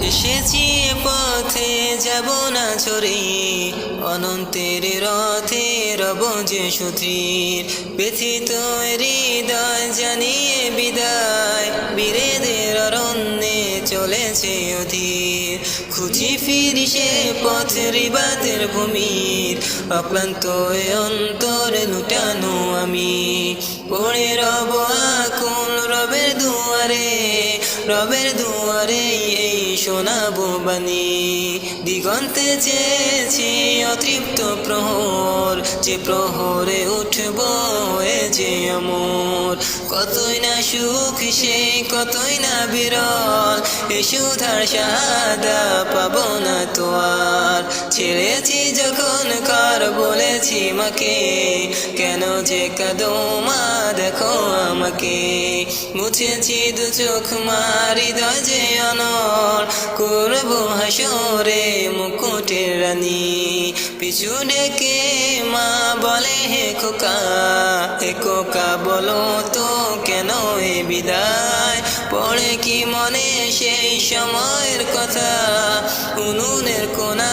এসেছি পথে যাব না ছড়ে অনন্তের রথে রব যে সুধীর। ব্যথিত হৃদয় জানিয়ে বিদায়, বীরেদের অরণ্যে চলেছে অধীর। খুঁজি ফিরি সে পথের বাতের ভূমির, অক্লান্ত অন্তর লুটানো আমি। পড়ে রব আকুল রবের দুয়ারে রবের দুয়ারে এই শোনাবো বাণী। দিগন্তে চেয়েছি অতৃপ্ত প্রহর, যে প্রহরে উঠব এ যে আমর কতই না সুখ, সে কতই না বিরল, এ সুধার শাহাদা পাবো না তো আর। ছেড়েছি যখন কার বলেছি মাকে, কেন যে কাদো মা দেখো আমাকে। মুছেছি দু চোখ মারি দজে অনর করব হাসরে মুকুটের রানী। পিছু ডেকে মা বলে, হে খোকা এ খোকা, বলো তো কেন এ বিদায়? পড়ে কি মনে সেই সময়ের কথা? উনুনের কোনাতে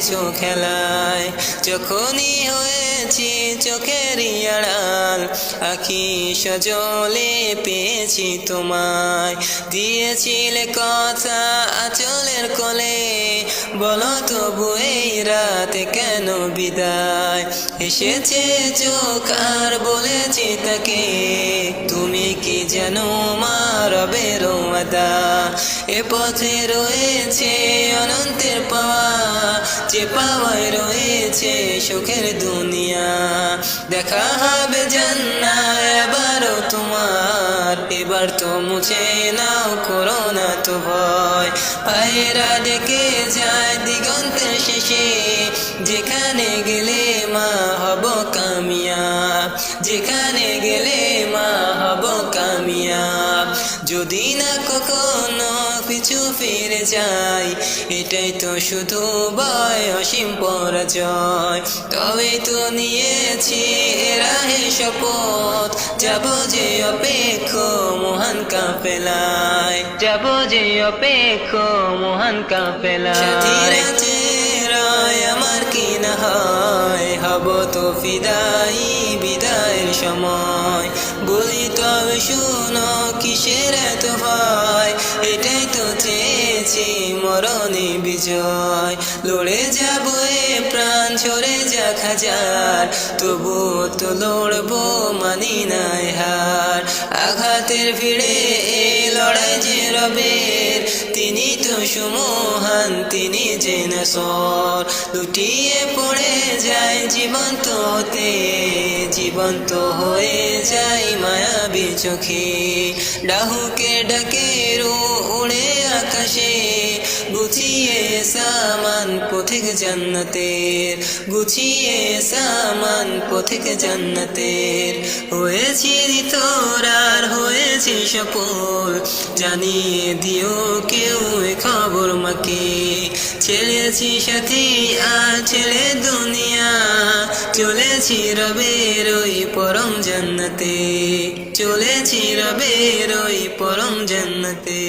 মেতেছ খেলায় যখনই হয়েছি চোখের আড়াল সজলে পেয়েছি তোমায়। দিয়েছিলে কথা আচলের কোলে, বলো তবু এই রাতে কেন বিদায়? এসেছে চোখ আর বলেছি তাকে, তুমি কি জানো মা? রবের আদা এ পথে রয়েছে অনন্তের পাওয়া যে পাওয়ায় রয়েছে সুখের দুনিয়া। দেখা হবে জান্না এবারও তোমার। এবার তো মুছে নাও করো না তো ভয়। পায়েরা ডেকে যায় দিগন্তের শেষে। যেখানে গেলে মা হব কামিয়া যেখানে গেলে যদি না কখনো পিছু ফিরে যাই এটাই তো শুধু ভয় অসীম পরাজয়। তবে তো নিয়েছি রাহে শপথ যাব যে অপেক্ষ মহান কাপেলায় যাব যে অপেক্ষ মহান কাপেলায় আমার কি না হয়? হব তো ফিদাই বিদায়ের সময়। বলি তবে শুনো কিসের এত ভয়? এটাই তো চেয়েছি মরণে বিজয়। লড়ে যাব এ প্রাণ ছড়ে যা খাজার তবু তো লড়বো মানি নাই হার। আঘাতের ভিড়ে লড়াই যে রবের, তিনি তো সুমহান, তিনি যে নসর লুটিয়ে পড়ে যায় জীবন্ত হতে, জীবন্ত হয়ে যায় মায়াবী চোখে। ডাহুকে ডাকে রু উড়ে আকাশে, গুছিয়ে সামান পথিক জান্নাতের, গুছিয়ে সামান পথিক জান্নাতের। হয়েছি তোর হয়েছি সফল জানিয়ে দিও কেউ খবর মাকে। ছেড়েছি সাথী আর ছেড়ে দুনিয়া, চলেছি রবের ওই পরম জান্নাতে। চলেছি রবের ওই পরম জান্নাতে।